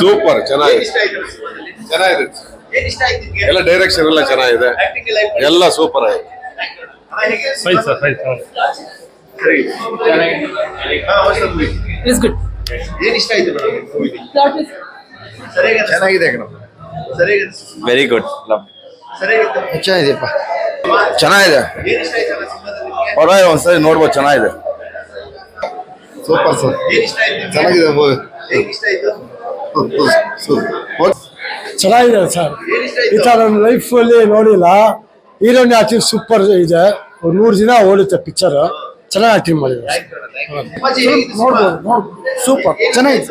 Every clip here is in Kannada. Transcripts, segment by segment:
ಸೂಪರ್ ಚೆನ್ನಾಗಿದೆ. ಚೆನ್ನಾಗಿದೆ. ಏನ್ ಇಷ್ಟ ಆಯ್ತು ಎಲ್ಲ ಡೈರೆಕ್ಷನ್ ಎಲ್ಲ ಚೆನ್ನಾಗಿದೆ. ಎಲ್ಲ ಸೂಪರ್ ಆಗಿದೆ. ಚೆನ್ನಾಗಿದೆ ವೆರಿ ಗುಡ್ ಚೆನ್ನಾಗಿದೆಯಪ್ಪ. ಚೆನ್ನಾಗಿದೆ. ಏನ್ ಇಷ್ಟ ಆಯ್ತು ಸಿನಿಮಾದಲ್ಲಿ ನಿಮ್ಗೆ? ಪರವಾಗಿಲ್ಲ ಒಂದ್ಸರಿ ನೋಡ್ಬೋದು ಚೆನ್ನಾಗಿದೆ. Super sir. ಏನ್ ಇಷ್ಟ ಆಯ್ತು? ನಿಮ್ಗೆ? ಚೆನ್ನಾಗಿದೆ ಚೆನ್ನಾಗಿದೆ ಸರ್. ಈ ತರ ಥರ ನನ್ನ ಲೈಫಲ್ಲಿ ನೋಡಿಲ್ಲ. ಹೀರೋನ್ ಆಕ್ಟಿಂಗ್ ಸೂಪರ್ ಇದೆ. ಒಂದು ನೂರು ದಿನ ಓಡುತ್ತೆ ಪಿಕ್ಚರ್ ಚೆನ್ನಾಗಿ ಆಕ್ಟಿಂಗ್ ಮಾಡಿದ್ದಾರೆ ಅಪ್ಪಾಜಿ ನೋಡ್ಬೋದು ನೋಡ್ಬೋದು. ಸೂಪರ್ ಚೆನ್ನಾಗಿದೆ.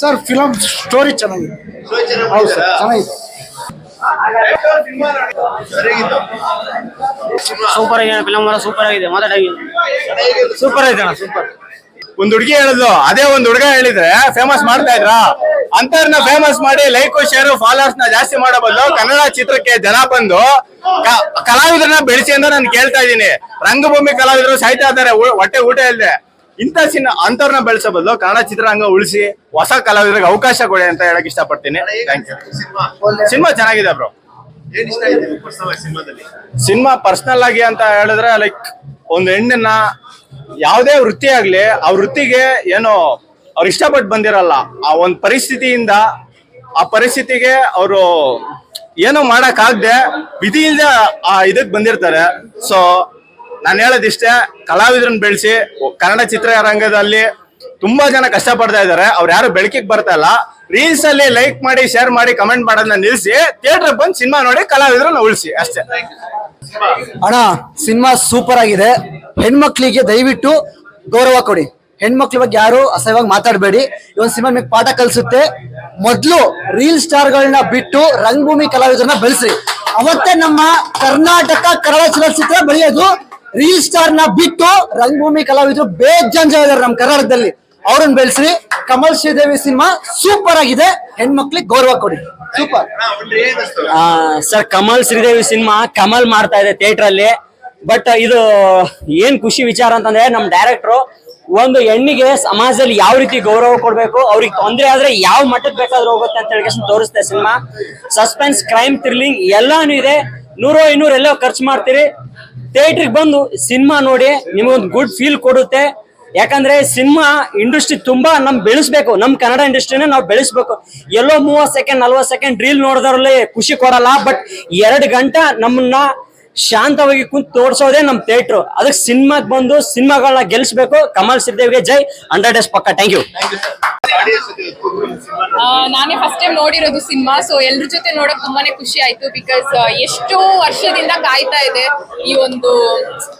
ಸರ್ ಫಿಲಮ್ ಸ್ಟೋರಿ ಚೆನ್ನಾಗಿದೆ. ಹೌದು ಸರ್? ಚೆನ್ನಾಗಿದೆ. ಸೂಪರ್ ಆಗಿದೆ ಫಿಲಮ್ ಸೂಪರ್ ಆಗಿದೆ ಮಾತಾಡಾಗಿದೆ ಸೂಪರ್ ಆಯ್ತು ಅಣ್ಣ ಸೂಪರ್. ಒಂದ್ ಹುಡುಗಿ ಹೇಳುದು ಅದೇ ಒಂದ್ ಹುಡುಗ ಹೇಳಿದ್ರೆ ಫೇಮಸ್ ಮಾಡ್ತಾ ಇದ್ರ? ಅಂತರ್ನ ಫೇಮಸ್ ಮಾಡಿ ಲೈಕ್ ಶೇರ್ ಫಾಲೋವರ್ಸ್ನ ಜಾಸ್ತಿ ಮಾಡೋ ಬದಲು ಕನ್ನಡ ಚಿತ್ರಕ್ಕೆ ಜನ ಬಂದು ಕಲಾವಿದ್ರನ್ನ ಬೆಳೆಸಿ ಅಂತ ನಾನು ಕೇಳ್ತಾ ಇದ್ದೀನಿ. ರಂಗಭೂಮಿ ಕಲಾವಿದರು ಸಾಯ್ತಾ ಇದ್ದಾರೆ ಹೊಟ್ಟೆ ಊಟ ಇಲ್ಲದೆ ಇಂಥ ಸಿನ್ ಅಂತವ್ರನ್ನ ಬೆಳೆಸೋ ಬದಲು ಕನ್ನಡ ಚಿತ್ರರಂಗ ಉಳಿಸಿ ಹೊಸ ಕಲಾವಿದರಿಗೆ ಅವಕಾಶ ಕೊಡಿ ಅಂತ ಹೇಳಕ್ ಇಷ್ಟಪಡ್ತೀನಿ. ಥ್ಯಾಂಕ್ ಯು ಸಿನಿಮಾ ಸಿನಿಮಾ ಚೆನ್ನಾಗಿದೆ ಬ್ರೋ. ಏನ್ ಇಷ್ಟ ಆಯ್ತು ನಿಮ್ಗೆ ಸಿನಿಮಾದಲ್ಲಿ? ಸಿನಿಮಾ ಪರ್ಸನಲ್ ಆಗಿ ಅಂತ ಹೇಳಿದ್ರೆ ಲೈಕ್ ಒಂದು ಹೆಣ್ಣನ್ನ ಯಾವುದೇ ವೃತ್ತಿ ಆಗಲಿ, ಆ ವೃತ್ತಿಗೆ ಏನೋ ಅವ್ರು ಇಷ್ಟಪಟ್ಟು ಬಂದಿರಲ್ಲ, ಆ ಒಂದು ಪರಿಸ್ಥಿತಿಯಿಂದ ಆ ಪರಿಸ್ಥಿತಿಗೆ ಅವರು ಏನೋ ಮಾಡಕ್ ಆಗದೆ ವಿಧಿ ಇಲ್ದೆ ಆ ಇದಕ್ಕೆ ಬಂದಿರ್ತಾರೆ. ಸೊ ನಾನು ಹೇಳೋದಿಷ್ಟೇ, ಕಲಾವಿದ್ರನ್ನ ಬೆಳೆಸಿ, ಕನ್ನಡ ಚಿತ್ರರಂಗದಲ್ಲಿ ತುಂಬಾ ಜನ ಕಷ್ಟಪಡ್ತಾ ಇದ್ದಾರೆ. ಅವ್ರು ಯಾರು ಬೆಳಕಿಗೆ ಬರ್ತಾ ಇಲ್ಲ. ರೀಲ್ಸ್ ಅಲ್ಲಿ ಲೈಕ್ ಮಾಡಿ ಶೇರ್ ಮಾಡಿ ಕಮೆಂಟ್ ಮಾಡೋದನ್ನ ನಿಲ್ಲಿಸಿ ಥಿಯೇಟರ್ ಬಂದು ಸಿನಿಮಾ ನೋಡಿ ಕಲಾವಿದ್ರನ್ನ ಉಳಿಸಿ, ಅಷ್ಟೇ. ಅಣ್ಣ, ಸಿನಿಮಾ ಸೂಪರ್ ಆಗಿದೆ. ಹೆಣ್ಮಕ್ಳಿಗೆ ದಯವಿಟ್ಟು ಗೌರವ ಕೊಡಿ. ಹೆಣ್ಮಕ್ಳ ಬಗ್ಗೆ ಯಾರು ಅಸಹ್ಯವಾಗಿ ಮಾತಾಡಬೇಡಿ. ಈ ಒಂದು ಸಿನಿಮಾ ನಿಮಗೆ ಪಾಠ ಕಲಿಸುತ್ತೆ. ಮೊದಲು ರೀಲ್ ಸ್ಟಾರ್ಗಳನ್ನ ಬಿಟ್ಟು ರಂಗಭೂಮಿ ಕಲಾವಿದರನ್ನ ಬೆಳೆಸ್ರಿ. ಅವತ್ತೇ ನಮ್ಮ ಕರ್ನಾಟಕ ಕನ್ನಡ ಚಲನಚಿತ್ರ ಬೆಳೆಯೋದು ರೀಲ್ ಸ್ಟಾರ್ನ ಬಿಟ್ಟು ರಂಗಭೂಮಿ ಕಲಾವಿದರು ಬೇಜಾನ್ ಜನ ಇದಾರೆ ನಮ್ಮ ಕರ್ನಾಟಕದಲ್ಲಿ. ಅವ್ರನ್ನ ಬೆಳೆಸ್ರಿ. ಕಮಲ್ ಶ್ರೀದೇವಿ ಸಿನಿಮಾ ಸೂಪರ್ ಆಗಿದೆ. ಹೆಣ್ಮಕ್ಳಿಗೆ ಗೌರವ ಕೊಡಿ. Super sir Kamal Sridevi cinema Kamal ಮಾಡ್ತಾ ಇದೆ ಥಿಯೇಟರ್ ಅಲ್ಲಿ. ಬಟ್ ಇದು ಏನ್ ಖುಷಿ ವಿಚಾರ ಅಂತಂದ್ರೆ ನಮ್ ಡೈರೆಕ್ಟ್ರು ಒಂದು ಹೆಣ್ಣಿಗೆ ಸಮಾಜದಲ್ಲಿ ಯಾವ ರೀತಿ ಗೌರವ ಕೊಡ್ಬೇಕು, ಅವ್ರಿಗೆ ತೊಂದರೆ ಆದ್ರೆ ಯಾವ ಮಟ್ಟಕ್ಕೆ ಬೇಕಾದ್ರೂ ಹೋಗುತ್ತೆ ಅಂತ ಹೇಳಿ ತೋರಿಸ್ತಾರೆ ಸಿನಿಮಾ. ಸಸ್ಪೆನ್ಸ್ ಕ್ರೈಮ್ ಥ್ರಿಲ್ಲಿಂಗ್ ಎಲ್ಲಾನು ಇದೆ. ನೂರೋ ಇನ್ನೂರು ಎಲ್ಲೋ ಖರ್ಚು ಮಾಡ್ತೀರಿ. ಥಿಯೇಟ್ರಿಗೆ ಬಂದು ಸಿನಿಮಾ ನೋಡಿ ನಿಮಗೊಂದು ಗುಡ್ ಫೀಲ್ ಕೊಡುತ್ತೆ. ಯಾಕಂದ್ರೆ ಸಿನಿಮಾ ಇಂಡಸ್ಟ್ರಿ ತುಂಬಾ ನಮ್ ಬೆಳೆಸ್ಬೇಕು. ನಮ್ ಕನ್ನಡ ಇಂಡಸ್ಟ್ರಿನೇ ನಾವು ಬೆಳೆಸ್ಬೇಕು. ಎಲ್ಲೋ ಮೂವತ್ ಸೆಕೆಂಡ್ ನಲ್ವತ್ ಸೆಕೆಂಡ್ ರೀಲ್ ನೋಡಿದ್ರಲ್ಲಿ ಖುಷಿ ಕೊಡಲ್ಲ ಬಟ್ ಎರಡು ಗಂಟೆ ನಮ್ಮನ್ನ ಶಾಂತವಾಗಿ ಕುಂತು ತೋರ್ಸೋದೇ ನಮ್ ಥಿಯೇಟ್ರು. ಅದಕ್ಕೆ ಸಿನಿಮಾಗ್ ಬಂದು ಸಿನಿಮಾಗಳನ್ನ ಗೆಲ್ಸ್ಬೇಕು. ಕಮಲ್ ಸಿದ್ದೇವಿಗೆ ಜೈ. ಹಂಡ್ರೆಡ್ ಡೇಸ್ ಪಕ್ಕ. Thank you. ನಾನೇ ಫಸ್ಟ್ ಟೈಮ್ ನೋಡಿರೋದು ಸಿನಿಮಾ ಸೊ ಎಲ್ರ ಜೊತೆ ನೋಡಕ್ ತುಂಬಾನೇ ಖುಷಿ ಆಯ್ತು ಬಿಕಾಸ್ ಎಷ್ಟು ವರ್ಷದಿಂದ ಕಾಯ್ತಾ ಇದೆ ಈ ಒಂದು,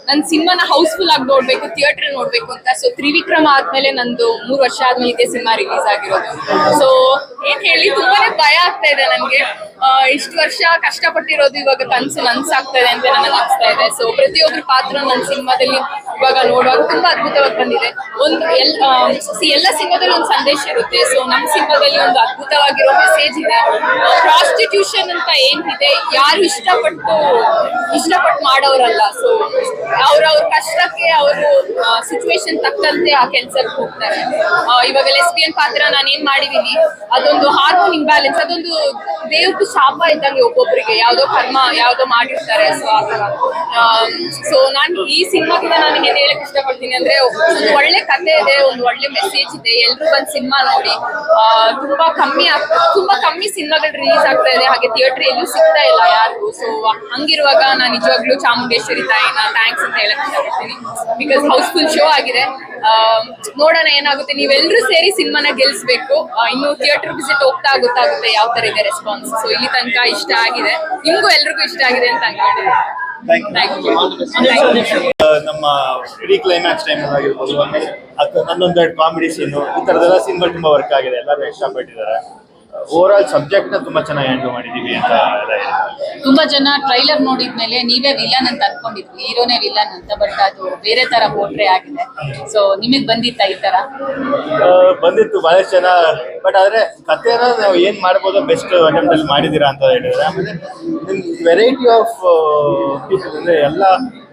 ನನ್ ಸಿನಿಮಾನ ಹೌಸ್ಫುಲ್ ಆಗಿ ನೋಡ್ಬೇಕು ಥಿಯೇಟರ್ ನೋಡ್ಬೇಕು ಅಂತ. ಸೊ ತ್ರಿವಿಕ್ರಮ ಆದ್ಮೇಲೆ ನಂದು ಮೂರ್ ವರ್ಷ ಆದ್ಮೇಲೆ ಇದೇ ಸಿನಿಮಾ ರಿಲೀಸ್ ಆಗಿರೋದು. ಸೊ ಏನ್ ಹೇಳಿ, ತುಂಬಾನೇ ಭಯ ಆಗ್ತಾ ಇದೆ ನನ್ಗೆ. ಇಷ್ಟು ವರ್ಷ ಕಷ್ಟಪಟ್ಟಿರೋದು ಇವಾಗ ಕನ್ಸು ನನ್ಸಾಗ್ತಾ ಇದೆ ಅಂತ ನನಗೆ ಅನಿಸ್ತಾ ಇದೆ. ಸೊ ಪ್ರತಿಯೊಬ್ಬರ ಪಾತ್ರ ನನ್ನ ಸಿನಿಮಾದಲ್ಲಿ ಇವಾಗ ನೋಡುವಾಗ ತುಂಬಾ ಅದ್ಭುತವಾಗಿ ಬಂದಿದೆ. ಒಂದು ಎಲ್ ಎಲ್ಲ ಸಿನಿಮಾದಲ್ಲಿ ಒಂದು ಸಂದೇಶ ಇರುತ್ತೆ. ಸೊ ನಮ್ಮ ಸಿನಿಮಾದಲ್ಲಿ ಒಂದು ಅದ್ಭುತವಾಗಿರೋ ಮೆಸೇಜ್ ಇದೆ. ಪ್ರಾಸ್ಟಿಟ್ಯೂಷನ್ ಅಂತ ಏನಿದೆ ಯಾರು ಇಷ್ಟಪಟ್ಟು ಇಷ್ಟಪಟ್ಟು ಮಾಡೋರಲ್ಲ. ಸೊ ಕಷ್ಟಕ್ಕೆ ಅವರು ಸಿಚುವೇಶನ್ ತಕ್ಕಂತೆ ಆ ಕೆಲ್ಸಕ್ಕೆ ಹೋಗ್ತಾರೆ. ಇವಾಗ ಲೆಸ್ಬಿಯನ್ ಪಾತ್ರ ನಾನು ಏನ್ ಮಾಡಿದೀನಿ, ಅದೊಂದು ಹಾರ್ಮೋನ್ ಇಂಬ್ಯಾಲೆನ್ಸ್ ಅದೊಂದು ದೇವ್ರದ್ದು ಶಾಪ ಇದ್ದಂಗೆ ಒಬ್ಬೊಬ್ಬರಿಗೆ ಯಾವ್ದೋ ಕರ್ಮ, ಯಾವ್ದೋ ಮಾಡಿರ್ತಾರೆ ಸೊ ಆ ತರ ಸೊ ನಾನು ಈ ಸಿನಿಮಾದಿಂದ ನಾನು ಏನ್ ಹೇಳಕ್ ಇಷ್ಟಪಡ್ತೀನಿ ಅಂದ್ರೆ, ಒಂದು ಒಳ್ಳೆ ಕತೆ ಇದೆ, ಒಂದು ಒಳ್ಳೆ ಮೆಸೇಜ್ ಇದೆ, ಎಲ್ರು ಬಂದ್ ಸಿನಿಮಾ ನೋಡಿ. ತುಂಬಾ ಕಮ್ಮಿ ತುಂಬಾ ಕಮ್ಮಿ ಸಿನಿಮಾಗಳು ರಿಲೀಸ್ ಆಗ್ತಾ ಇದೆ, ಹಾಗೆ ಥಿಯೇಟರ್ ಎಲ್ಲೂ ಸಿಗ್ತಾ ಇಲ್ಲ ಯಾರಿಗೂ. ಸೊ ಹಂಗಿರುವಾಗ ನಾನು ನಿಜವಾಗ್ಲೂ ಚಾಮುಂಡೇಶ್ವರಿ ತಾಯಿನ ಥ್ಯಾಂಕ್ಸ್ ಅಂತ ಹೇಳಕ್ ಇಷ್ಟಪಡ್ತೀನಿ ಬಿಕಾಸ್ ಹೌಸ್ಫುಲ್ ಶೋ ಆಗಿದೆ. ಆ, ನೋಡೋಣ ಏನಾಗುತ್ತೆ. ನೀವೆಲ್ಲರೂ ಸೇರಿ ಸಿನಿಮಾನ ಗೆಲ್ಸ್ಬೇಕು. ಇನ್ನು ಥಿಯೇಟರ್ ವಿಸಿಟ್ ಹೋಗ್ತಾ ಗೊತ್ತಾಗುತ್ತೆ ಯಾವ ತರ ಇದೆ ರೆಸ್ಪಾನ್ಸ್ ಸೊ ಇಲ್ಲಿ ತನಕ ಇಷ್ಟ ಆಗಿದೆ. ನಿಮ್ಗೂ ಎಲ್ರಿಗೂ ಇಷ್ಟ ಆಗಿದೆ ಅಂತ ಅನ್ಕೊಂಡಿದ್ದೀನಿ ನಮ್ಮ ಇಡೀ ಕ್ಲೈಮ್ಯಾಕ್ಸ್ ಟೈಮ್ ಆಗಿರ್ಬೋದು ನನ್ನೊಂದೆರಡು ಕಾಮಿಡಿ ಸೀನು ಈ ಥರದೆಲ್ಲ ಸಿನಿಮಾ ತುಂಬ ವರ್ಕ್ ಆಗಿದೆ. ಎಲ್ಲರೂ ಇಷ್ಟಪಟ್ಟಿದ್ದಾರೆ. ಓವರ್ ಆಲ್ ಸಬ್ಜೆಕ್ಟ್ನ ತುಂಬಾ ಚೆನ್ನಾಗಿ ಹ್ಯಾಂಡಲ್ ಮಾಡಿದೀವಿ ಅಂತ ತುಂಬಾ ಜನ ಟ್ರೈಲರ್ ನೋಡಿದ್ಮೇಲೆ ನೀವೇ ವಿಲನ್ ಅಂತ ಅನ್ಕೊಂಡಿದ್ವಿ ಹೀರೋನೇ ವಿಲನ್ ಅಂತ ಬಟ್ ಅದು ಬೇರೆ ತರ ಪೋಟ್ರೆ ಆಗಿದೆ. ಸೊ ನಿಮಗ್ ಬಂದಿತ್ತ ಈ ತರ? ಬಂದಿತ್ತು ಬಹಳಷ್ಟು ಜನ. ಬಟ್ ಆದ್ರೆ ಕಥೆನ ನಾವು ಏನ್ ಮಾಡ್ಬೋದು ಬೆಸ್ಟ್ ಅಟೆಂಪ್ಟ್ ಅಲ್ಲಿ ಮಾಡಿದೀರಾ ಅಂತ ಹೇಳಿದ್ರೆ ಆಮೇಲೆ ವೆರೈಟಿ ಆಫ್ ಪೀಪಲ್ ಅಂದ್ರೆ ಎಲ್ಲ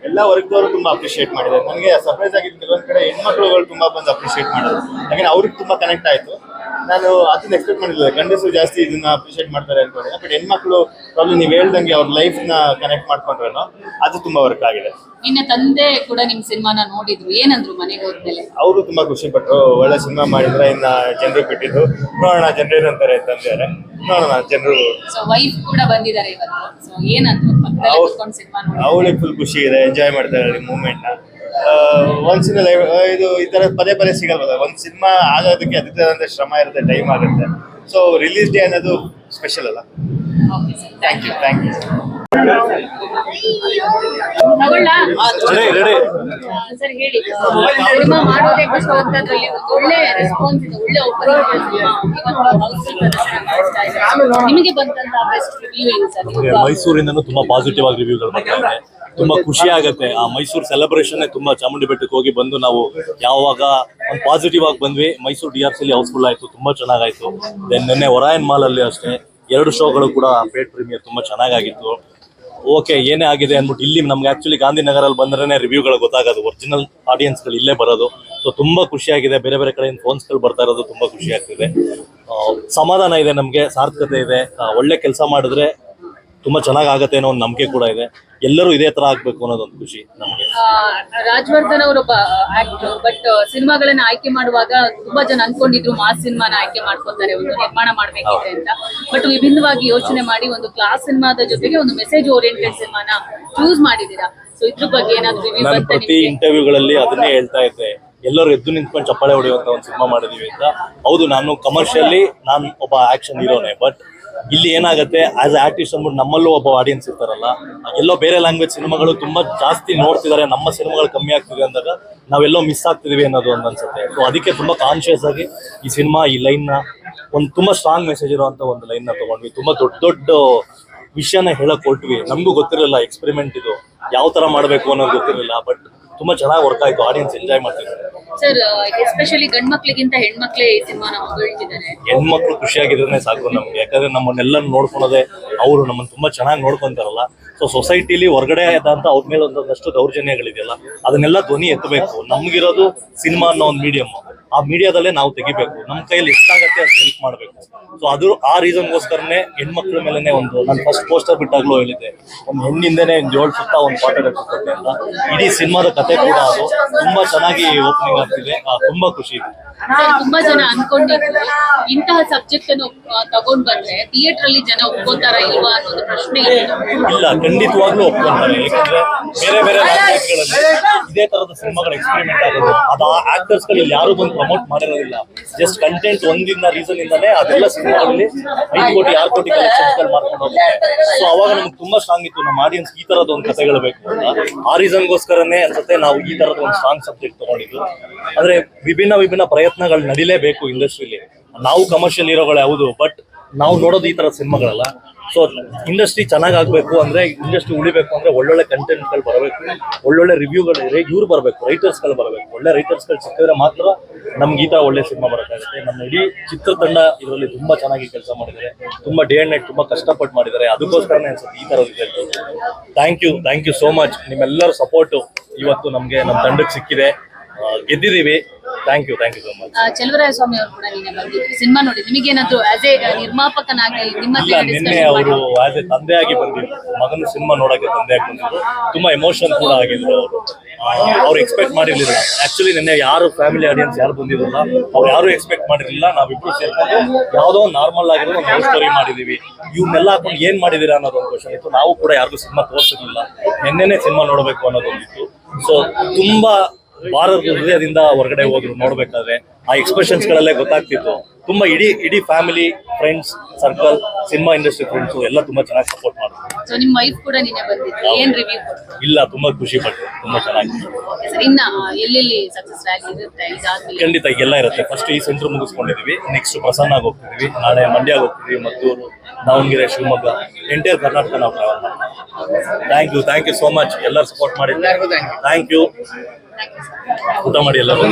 ಎಲ್ಲ ವರ್ಗದವರು ತುಂಬಾ ಅಪ್ರಿಶಿಯೇಟ್ ಮಾಡಿದ್ದಾರೆ. ನನಗೆ ಸರ್ಪ್ರೈಸ್ ಆಗಿದ್ದು ಕೆಲವೊಂದ್ ಕಡೆ ಹೆಣ್ಮಕ್ಳುಗಳು ತುಂಬಾ ಬಂದು ಅಪ್ರಿಶಿಯೇಟ್ ಮಾಡಿದ್ರು. ಯಾಕಂದ್ರೆ ಅವ್ರಿಗೆ ತುಂಬಾ ಕನೆಕ್ಟ್ ಆಯ್ತು. ನಾನು ಅದನ್ನ ಎಕ್ಸ್ಪೆಕ್ಟ್ ಮಾಡಿಲ್ಲ ಗಂಡಸು ಜಾಸ್ತಿ ಇದನ್ನ ಅಪ್ರಿಷಿಯೇಟ್ ಮಾಡ್ತಾರೆ ಅನ್ಕೊಂಡೆ ಬಟ್ ಹೆಣ್ಮಕ್ಳು ಪ್ರಾಬ್ಲಮ್ ನೀವು ಹೇಳ್ದಂಗೆ ಅವ್ರ ಲೈಫ್ನ ಕನೆಕ್ಟ್ ಮಾಡ್ಕೊಂಡ್ರೇನೋ ಅದು ತುಂಬಾ ವರ್ಕ್ ಆಗಿದೆ. ನಿನ್ನ ತಂದೆ ಕೂಡ ನಿಮ್ ಸಿನಿಮಾನ ನೋಡಿದ್ರು. ಏನಂದ್ರು ಮನೆಗೆ ಹೋದ್ಮೇಲೆ? ಅವರು ತುಂಬಾ ಖುಷಿ ಪಟ್ರು. ಒಳ್ಳೆ ಸಿನಿಮಾ ಮಾಡಿದ್ರೆ ಇನ್ನ ಜನರು ಬಿಟ್ಟಿದ್ದು ನೋಡೋಣ ಜನರು ಏನಂತಾರೆ ತಂದೆಯಾರೆ ನೋಡೋಣ ಜನರು ಸೊ ವೈಫ್ ಕೂಡ ಬಂದಿದ್ದಾರೆ ಇವತ್ತು. ಸೊ ಏನಂದ್ರು ಪಕ್ಕದಲ್ಲೇ ಅವ್ರು- ಕುತ್ಕೊಂಡು ಸಿನಿಮಾ ನೋಡಿ ಅವಳಿಗೆ ಫುಲ್ ಖುಷಿ ಇದೆ. ಎಂಜಾಯ್ ಮಾಡ್ತಾರೆ ಮೂಮೆಂಟ್ನ. ಒಂದ್ ಸಿನಿಮಾ ಇದು ಈ ತರ ಪದೇ ಪದೇ ಸಿಗಲ್ವಲ್ಲ ಒಂದ್ ಸಿನಿಮಾ ಆಗೋದಕ್ಕೆ ಅದಕ್ಕೆ ಶ್ರಮ ಇರುತ್ತೆ ಟೈಮ್ ಆಗುತ್ತೆ. ಸೊ ರಿಲೀಸ್ ಡೇ ಅನ್ನೋದು ಸ್ಪೆಷಲ್ ಅಲ್ಲ. Thank you thank you sir ಹೇಳಿ. ಸಿನಿಮಾ ಮಾಡೋದೇ ಕಷ್ಟ ಅಂತದ್ರಲ್ಲಿ ಒಳ್ಳೆ ರೆಸ್ಪಾನ್ಸ್ ಇದೆ ಒಳ್ಳೆ ಒಪ್ಪಂದ ನಿಮಗೆ ಬಂದಂತ ಬೆಸ್ಟ್ ರಿವ್ಯೂ ಏನು ಸರ್? ನಮಗೆ ಮೈಸೂರಿಂದನೂ ತುಂಬಾ ಪಾಸಿಟಿವ್ ಆಗಿ ರಿವ್ಯೂಗಳು ಬರ್ತಾ ಇದೆ. ತುಂಬಾ ಖುಷಿ ಆಗುತ್ತೆ. ಆ ಮೈಸೂರು ಸೆಲೆಬ್ರೇಷನ್ ತುಂಬಾ ಚಾಮುಂಡಿ ಬೆಟ್ಟಕ್ಕೆ ಹೋಗಿ ಬಂದು ನಾವು ಯಾವಾಗ ಒಂದು ಪಾಸಿಟಿವ್ ಆಗಿ ಬಂದ್ವಿ Mysuru D R C house full ಆಯ್ತು ತುಂಬಾ ಚೆನ್ನಾಗಾಯ್ತು. ದೆನ್ ನಿನ್ನೆ ಒರಾಯನ್ ಮಾಲ್ ಅಲ್ಲಿ ಅಷ್ಟೇ ಎರಡು ಶೋಗಳು ಕೂಡ ಪೇಟ್ ಪ್ರೀಮಿಯರ್ ತುಂಬಾ ಚೆನ್ನಾಗಾಗಿತ್ತು. ಓಕೆ ಏನೇ ಆಗಿದೆ ಅಂದ್ಬಿಟ್ಟು ಇಲ್ಲಿ ನಮ್ಗೆ ಆಕ್ಚುಲಿ ಗಾಂಧಿನಗರಲ್ಲಿ ಬಂದ್ರೆ ರಿವ್ಯೂಗಳು ಗೊತ್ತಾಗೋದು. ಒರಿಜಿನಲ್ ಆಡಿಯನ್ಸ್ಗಳು ಇಲ್ಲೇ ಬರೋದು. ಸೊ ತುಂಬಾ ಖುಷಿಯಾಗಿದೆ. ಬೇರೆ ಬೇರೆ ಕಡೆಯಿಂದ ಫೋನ್ಸ್ಗಳು ಬರ್ತಾ ಇರೋದು ತುಂಬಾ ಖುಷಿ ಆಗ್ತಿದೆ ಸಮಾಧಾನ ಇದೆ ನಮಗೆ, ಸಾರ್ಥಕತೆ ಇದೆ. ಒಳ್ಳೆ ಕೆಲಸ ಮಾಡಿದ್ರೆ ತುಂಬಾ ಚೆನ್ನಾಗಿ ಆಗತ್ತೆ ಅನ್ನೋ ಒಂದು ನಂಬಿಕೆ ಕೂಡ ಇದೆ. ಎಲ್ಲರೂ ಇದೇ ತರ ಆಗ್ಬೇಕು ಅನ್ನೋದೊಂದು ಖುಷಿ ನಮಗೆ. ರಾಜವರ್ಧನ್ ಅವರೊಬ್ಬ ಆಕ್ಟರ್ ಬಟ್ ಸಿನಿಮಾಗಳನ್ನ ಆಯ್ಕೆ ಮಾಡುವಾಗ ತುಂಬಾ ಜನ ಅನ್ಕೊಂಡಿದ್ರು ಮಾಸ್ ಸಿನಿಮಾನ ಆಯ್ಕೆ ಮಾಡ್ಕೊತಾರೆ ಒಂದು ನಿರ್ಮಾಣ ಮಾಡ್ಬೇಕಿದೆ ಅಂತ. ಬಟ್ ವಿಭಿನ್ನವಾಗಿ ಯೋಚನೆ ಮಾಡಿ ಒಂದು ಕ್ಲಾಸ್ ಸಿನಿಮಾದ ಜೊತೆಗೆ ಒಂದು ಮೆಸೇಜ್ ಓರಿಯೆಂಟೆಡ್ ಸಿನಿಮಾನ ಚೂಸ್ ಮಾಡಿದೀರಾ ಸೊ ಇದ್ರ ಬಗ್ಗೆ ಏನಾದ್ರು ನಾನು ಪ್ರತಿ ಇಂಟರ್ವ್ಯೂಗಳಲ್ಲಿ ಅದನ್ನೇ ಹೇಳ್ತಾ ಇದ್ದೆ. ಎಲ್ಲರೂ ಎದ್ದು ನಿಂತ್ಕೊಂಡು ಚಪ್ಪಾಳೆ ಹೊಡೆಯುವಂತ ಒಂದು ಸಿನಿಮಾ ಮಾಡಿದೀವಿ ಅಂತ. ಹೌದು ನಾನು ಕಮರ್ಷಿಯಲಿ ನಾನು ಒಬ್ಬ ಆಕ್ಷನ್ ಹೀರೋನೇ ಬಟ್ ಇಲ್ಲಿ ಏನಾಗುತ್ತೆ ಆಸ್ ಆರ್ಟಿಸ್ಟ್ ಅಂದ್ಬಿಟ್ಟು ನಮ್ಮಲ್ಲೂ ಒಬ್ಬ ಆಡಿಯನ್ಸ್ ಇರ್ತಾರಲ್ಲ, ಎಲ್ಲೋ ಬೇರೆ ಲ್ಯಾಂಗ್ವೇಜ್ ಸಿನಿಮಾಗಳು ತುಂಬಾ ಜಾಸ್ತಿ ನೋಡ್ತಿದ್ದಾರೆ, ನಮ್ಮ ಸಿನಿಮಾಗಳು ಕಮ್ಮಿ ಆಗ್ತಿದೆ ಅಂದಾಗ ನಾವೆಲ್ಲೋ ಮಿಸ್ ಆಗ್ತಿದೀವಿ ಅನ್ನೋದು ಒಂದು ಅನ್ಸುತ್ತೆ. ಸೊ ಅದಕ್ಕೆ ತುಂಬಾ ಕಾನ್ಶಿಯಸ್ ಆಗಿ ಈ ಸಿನಿಮಾ, ಈ ಲೈನ್ನ ಒಂದು ತುಂಬಾ ಸ್ಟ್ರಾಂಗ್ ಮೆಸೇಜ್ ಇರುವಂತ ಒಂದು ಲೈನ್ನ ತಗೊಂಡ್ವಿ. ತುಂಬಾ ದೊಡ್ಡ ದೊಡ್ಡ ವಿಷಯನ ಹೇಳಕ್ ಹೊರಟ್ವಿ. ನಮಗೂ ಗೊತ್ತಿರಲಿಲ್ಲ ಎಕ್ಸ್ಪೆರಿಮೆಂಟ್ ಇದು, ಯಾವ ತರ ಮಾಡಬೇಕು ಅನ್ನೋದು ಗೊತ್ತಿರಲಿಲ್ಲ ಬಟ್ ತುಂಬಾ ಚೆನ್ನಾಗಿ ವರ್ಕ್ ಆಯ್ತು ಆಡಿಯನ್ಸ್ ಎಂಜಾಯ್ ಮಾಡ್ತಿದ್ರು. ಸರ್ ಎಸ್ಪೆಷಲಿ ಗಂಡ್ಮಕ್ಳಿಗಿಂತ ಹೆಣ್ಮಕ್ಳೇ ಈ ಸಿನಿಮಾನ ಹೊಗಳ್ತಿದ್ದಾರೆ ಹೆಣ್ಮಕ್ಳು ಖುಷಿಯಾಗಿದ್ರೆ ಸಾಕು ನಮ್ಗೆ. ಯಾಕಂದ್ರೆ ನಮ್ಮನ್ನೆಲ್ಲ ನೋಡ್ಕೊಳೋದೆ ಅವರು ನಮ್ಮನ್ನ ತುಂಬಾ ಚೆನ್ನಾಗಿ ನೋಡ್ಕೊಂತಾರಲ್ಲ. ಸೊ ಸೊಸೈಟಿಲಿ ಹೊರಗಡೆ ಆದಂತ ಅವ್ರ ಮೇಲೆ ಒಂದಷ್ಟು ದೌರ್ಜನ್ಯಗಳಿದೆಯಲ್ಲ ಅದನ್ನೆಲ್ಲ ಧ್ವನಿ ಎತ್ತಬೇಕು. ನಮ್ಗಿರೋದು ಸಿನಿಮಾ ಅನ್ನೋ ಒಂದು ಮೀಡಿಯಂ ಆ ಮೀಡಿಯಾದಲ್ಲೇ ನಾವು ತೆಗಿಬೇಕು. ನಮ್ಮ ಕೈಯಲ್ಲಿ ಎಷ್ಟಾಗತ್ತೆ ಅಷ್ಟು ಹೆಲ್ಪ್ ಮಾಡಬೇಕು. ಸೊ ಅದು ಆ ರೀಸನ್ಗೋಸ್ಕರನೇ ಹೆಣ್ಮಕ್ಳ ಮೇಲೆನೆ ಒಂದು ನಾನು ಫಸ್ಟ್ ಪೋಸ್ಟರ್ ಬಿಟ್ಟಾಗ್ಲೂ ಹೇಳಿದ್ದೆ. ಒಂದು ಹೆಣ್ಣಿಂದನೇ ಏಳು ಸುತ್ತ ಒಂದು ಪಾಠ ಕಟ್ಟಿಸುತ್ತೆ ಅಂತ. ಇಡೀ ಸಿನಿಮಾದ ಕತೆ ಕೂಡ ಅದು. ತುಂಬಾ ಚೆನ್ನಾಗಿ ಓಪನಿಂಗ್ ಆಗ್ತಿದೆ. ಆ, ತುಂಬಾ ಖುಷಿ. ಇದೆ ತುಂಬಾ ಜನ ಅನ್ಕೊಂಡಿದ್ರು ಇಂತಹ ಸಬ್ಜೆಕ್ಟ್ ಅನ್ನು ತಗೊಂಡ್ ಬಂದ್ರೆ ಥಿಯೇಟರ್ ಅಲ್ಲಿ ಜನ ಒಪ್ಕೋತಾರ ಇಲ್ವಾ ಅನ್ನೋದು ಪ್ರಶ್ನೆ ಇಲ್ಲ ಖಂಡಿತವಾಗ್ಲೂ ಒಪ್ಕೊಂತಾರೆ ಯಾಕಂದ್ರೆ ಬೇರೆ ಬೇರೆ ರಾಜ್ಯಗಳಲ್ಲಿ ಇದೇ ತರದ ಸಿನಿಮಾಗಳು ಎಕ್ಸ್ಪೆರಿಮೆಂಟ್ ಆಗೋದು. ಅದು ಆ ಆಕ್ಟರ್ಸ್ಗಳು ಯಾರು ಬಂದು ಪ್ರಮೋಟ್ ಮಾಡಿರೋದಿಲ್ಲ. ಜಸ್ಟ್ ಕಂಟೆಂಟ್ ಒಂದಿನ ರೀಸನ್ ಇಂದಾನೆ ಅದೆಲ್ಲ ಸಿನಿಮಾಗಳಲ್ಲಿ ಐದು ಕೋಟಿ, ಆರು ಕೋಟಿ ಕಲೆಕ್ಷನ್ಸ್ ಮಾಡ್ಕೊಂಡು ಹೋಗುತ್ತೆ. ಸೊ ಅವಾಗ ನಮ್ಗೆ ತುಂಬಾ ಸ್ಟ್ರಾಂಗ್ ಇತ್ತು. ನಮ್ಮ ಆಡಿಯನ್ಸ್ ಈ ತರದ ಒಂದು ಕಥೆಗಳು ಬೇಕು ಅಂತ. ಆ ರೀಸನ್ಗೋಸ್ಕರನೇ ಅನ್ಸುತ್ತೆ ನಾವು ಈ ತರದ ಒಂದು ಸ್ಟ್ರಾಂಗ್ ಸಬ್ಜೆಕ್ಟ್ ತಗೊಂಡಿದ್ದು. ಆದ್ರೆ ವಿಭಿನ್ನ ವಿಭಿನ್ನ ಪ್ರಯತ್ನಗಳು ನಡಿಲೇಬೇಕು ಇಂಡಸ್ಟ್ರಿಲಿ ನಾವು ಕಮರ್ಷಿಯಲ್ ಹೀರೋಗಳು ಯಾವುದು ಬಟ್ ನಾವು ನೋಡೋದು ಈ ತರ ಸಿನಿಮಾಗಳಲ್ಲ. ಸೊ ಇಂಡಸ್ಟ್ರಿ ಚೆನ್ನಾಗಿ ಆಗಬೇಕು ಅಂದ್ರೆ ಇಂಡಸ್ಟ್ರಿ ಉಳಿಬೇಕು ಅಂದರೆ ಒಳ್ಳೊಳ್ಳೆ ಕಂಟೆಂಟ್ಗಳು ಬರಬೇಕು. ಒಳ್ಳೊಳ್ಳೆ ರಿವ್ಯೂಗಳು ಇವ್ರು ಬರಬೇಕು ರೈಟರ್ಸ್ಗಳು ಬರಬೇಕು. ಒಳ್ಳೆ ರೈಟರ್ಸ್ಗಳು ಸಿಕ್ಕಿದ್ರೆ ಮಾತ್ರ ನಮ್ಗೆ ಈ ಒಳ್ಳೆ ಸಿನಿಮಾ ಬರೋಕ್ಕಾಗುತ್ತೆ ನಮ್ಮ ಇಡೀ ಚಿತ್ರತಂಡ ಇದರಲ್ಲಿ ತುಂಬ ಚೆನ್ನಾಗಿ ಕೆಲಸ ಮಾಡಿದ್ದಾರೆ. ತುಂಬ ಡೇ ಅಂಡ್ ನೈಟ್ ತುಂಬ ಕಷ್ಟಪಟ್ಟು ಮಾಡಿದ್ದಾರೆ. ಅದಕ್ಕೋಸ್ಕರನೇ ಅನ್ಸುತ್ತೆ ಈ ಥರ result thank you thank you so much ನಿಮ್ಮೆಲ್ಲರ ಸಪೋರ್ಟ್ ಇವತ್ತು ನಮಗೆ ನಮ್ಮ ತಂಡಕ್ಕೆ ಸಿಕ್ಕಿದೆ. ಗೆದ್ದಿದ್ದೀವಿ. Thank you thank you so much Cheluvaraya Swamy ಅವರು ಕೂಡ ನಿನ್ನೆ ಬಂದಿದ್ರು. ಸಿನಿಮಾ ನೋಡಿ ನಿಮಗೇನಾದ್ರು ಆಸ್ ಎ ನಿರ್ಮಾಪಕನಾಗಿ ನಿಮ್ಮ ಇಲ್ಲ ನಿನ್ನೆ ಅವರು ಆಸ್ ಎ ಆಗಿ ಬಂದಿದ್ರು. ಮಗನ ಸಿನಿಮಾ ನೋಡಕ್ಕೆ ತಂದೆಯಾಗಿ ಬಂದಿದ್ರು. ತುಂಬಾ ಎಮೋಷನ್ ಕೂಡ ಆಗಿದ್ರು ಅವರು. ಅವ್ರು ಎಕ್ಸ್ಪೆಕ್ಟ್ ಮಾಡಿರ್ಲಿಲ್ಲ. ಆಕ್ಚುಲಿ ನಿನ್ನೆ ಯಾರು ಫ್ಯಾಮಿಲಿ ಆಡಿಯನ್ಸ್ ಯಾರು ಬಂದಿರಲ್ಲ ಅವ್ರು ಯಾರು ಎಕ್ಸ್ಪೆಕ್ಟ್ ಮಾಡಿರಲಿಲ್ಲ. ನಾವಿಬ್ರು ಸೇರ್ಕೊಂಡು ಯಾವುದೋ ಒಂದು ನಾರ್ಮಲ್ ಆಗಿರೋ ಒಂದು ಲವ್ ಸ್ಟೋರಿ ಮಾಡಿದೀವಿ. ಇವನ್ನೆಲ್ಲ ಹಾಕೊಂಡು ಏನ್ ಮಾಡಿದೀರಾ ಅನ್ನೋದು ಒಂದು ಕ್ವಶನ್ ಇತ್ತು. ನಾವು ಕೂಡ ಯಾರಿಗೂ ಸಿನಿಮಾ ತೋರಿಸಿರ್ಲಿಲ್ಲ. ನಿನ್ನೆನೆ ಸಿನಿಮಾ ನೋಡಬೇಕು ಅನ್ನೋದೊಂದಿತ್ತು ಸೊ ತುಂಬಾ ಭಾರತ ಹೃದಯದಿಂದ ಹೊರಗಡೆ ಹೋದ್ರು ನೋಡ್ಬೇಕಾದ್ರೆ ಆ ಎಕ್ಸ್ಪ್ರೆಷನ್ಸ್ ಗಳಲ್ಲೇ ಗೊತ್ತಾಗ್ತಿತ್ತು. ತುಂಬಾ ಇಡೀ ಇಡೀ family friends circle cinema industry friends ಎಲ್ಲ ತುಂಬಾ ಚೆನ್ನಾಗಿ ಸಪೋರ್ಟ್ ಮಾಡಿದ್ರು. ಸೊ ನಿಮ್ಮ ವೈಫ್ ಕೂಡ ನಿನ್ನೆ ಬಂದಿದ್ರು. ಏನ್ ರಿವ್ಯೂ ಇಲ್ಲ ತುಂಬಾ ಖುಷಿ ಪಟ್ಟು ತುಂಬಾ ಚೆನ್ನಾಗಿ. ಸರ್ ಇನ್ನ ಎಲ್ಲೆಲ್ಲಿ ಸಕ್ಸಸ್ ಆಗಿರುತ್ತೆ? ಇದಾದ್ಮೇಲೆ ಖಂಡಿತ ಎಲ್ಲ ಇರುತ್ತೆ. ಫಸ್ಟ್ ಈ ಸೆಂಟರ್ ಮುಗಿಸ್ಕೊಂಡಿದೀವಿ. ನೆಕ್ಸ್ಟ್ ಪ್ರಸನ್ನ ಹೋಗ್ತಿದೀವಿ. ನಾಳೆ ಮಂಡ್ಯ ಹೋಗ್ತಿದೀವಿ. ಮದ್ದೂರು ದಾವಣಗೆರೆ ಶಿವಮೊಗ್ಗ. ಎಂಟೈರ್ ಕರ್ನಾಟಕ ನಾವು ಟ್ರಾವೆಲ್ ಮಾಡ್ತೀವಿ. Thank you thank you so much ಎಲ್ಲರೂ ಸಪೋರ್ಟ್ ಮಾಡಿದ್ದಾರೆ ಥ್ಯಾಂಕ್ ಯು ಊಟ ಮಾಡಿ ಎಲ್ಲರೂ?